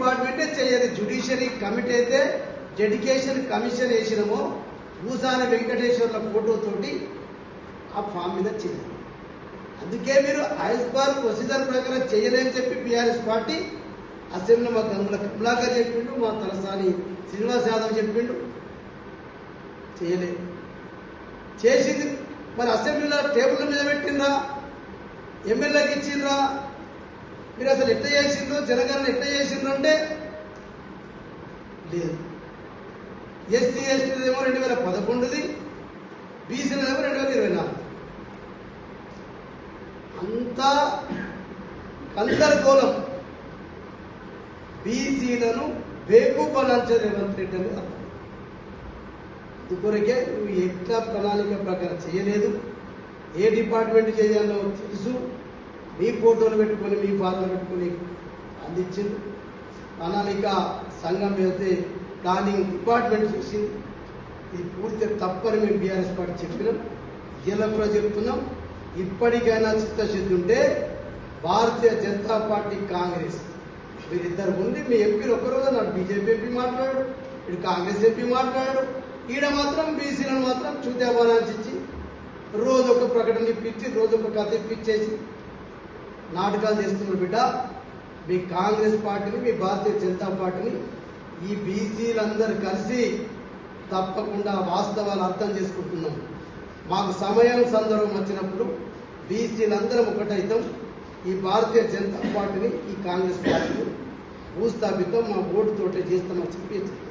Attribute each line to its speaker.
Speaker 1: డిపార్ట్మెంటే చేయదు. Judiciary committee అయితే డెడికేషన్ కమిషన్ వేసినామో భూసాని వెంకటేశ్వర్ల ఫోటోతోటి ఆ ఫామ్ మీద చేయాలి అందుకే మీరు ఐస్బార్ ప్రొసీజర్ ప్రకారం చేయలేని చెప్పి బీఆర్ఎస్ పార్టీ అసెంబ్లీ మా గంగుల కమలాకర్ చెప్పిండు మా తలసాని శ్రీనివాస్ యాదవ్ చెప్పిండు. చేయలేదు. చేసింది. మరి అసెంబ్లీలో టేబుల్ మీద పెట్టిండ్రా? ఎమ్మెల్యేకి ఇచ్చిండ్రా? మీరు అసలు ఎట్లా చేసిండ్రు? జనగణన ఎట్లా చేసిండ్రు అంటే లేదు. ఎస్సీ ఎస్టీదేమో రెండు వేల పదకొండుది బీసీలదేమో రెండు వేల ఇరవై నాలుగు. అంతా గందరగోళం బీసీలను బేకూపనాల్చే రేవంత్ రెడ్డి అని అర్థం నువ్వు ఎట్లా ప్రణాళిక ప్రకారం చేయలేదు? ఏ డిపార్ట్మెంట్ చేయాలో తెలుసు. మీ ఫోటోలు పెట్టుకొని మీ ఫాదర్ పెట్టుకొని అందించింది. ప్రణాళిక సంఘం అయితే ప్లానింగ్ డిపార్ట్మెంట్ చూసి ఇది పూర్తి తప్పని మేము బీఆర్ఎస్ పార్టీ చెప్పినాం. ఇలా కూడా చెప్తున్నాం. ఇప్పటికైనా చిత్తశుద్ధి ఉంటే భారతీయ జనతా పార్టీ కాంగ్రెస్ వీరిద్దరు ఉండి మీ ఎంపీలు ఒక్కరోజు నాడు బీజేపీ ఎంపీ మాట్లాడు ఇటు కాంగ్రెస్ ఎంపీ మాట్లాడు ఈడ మాత్రం బీసీలను మాత్రం చూద్దామని రోజు ఒక ప్రకటన ఇప్పించి రోజు ఒక కథ ఇప్పించేసి నాటకాలు చేస్తున్నారు బిడ్డ. మీ కాంగ్రెస్ పార్టీని మీ భారతీయ జనతా పార్టీని ఈ బీసీలందరూ కలిసి తప్పకుండా వాస్తవాలు అర్థం చేసుకుంటున్నాం. మాకు సమయం సందర్భం వచ్చినప్పుడు బీసీలందరం ఒకటైతాం. ఈ భారతీయ జనతా పార్టీని ఈ కాంగ్రెస్ పార్టీని భూస్థాపితం మా ఓటుతోటే చేస్తామని చెప్పి
Speaker 2: జై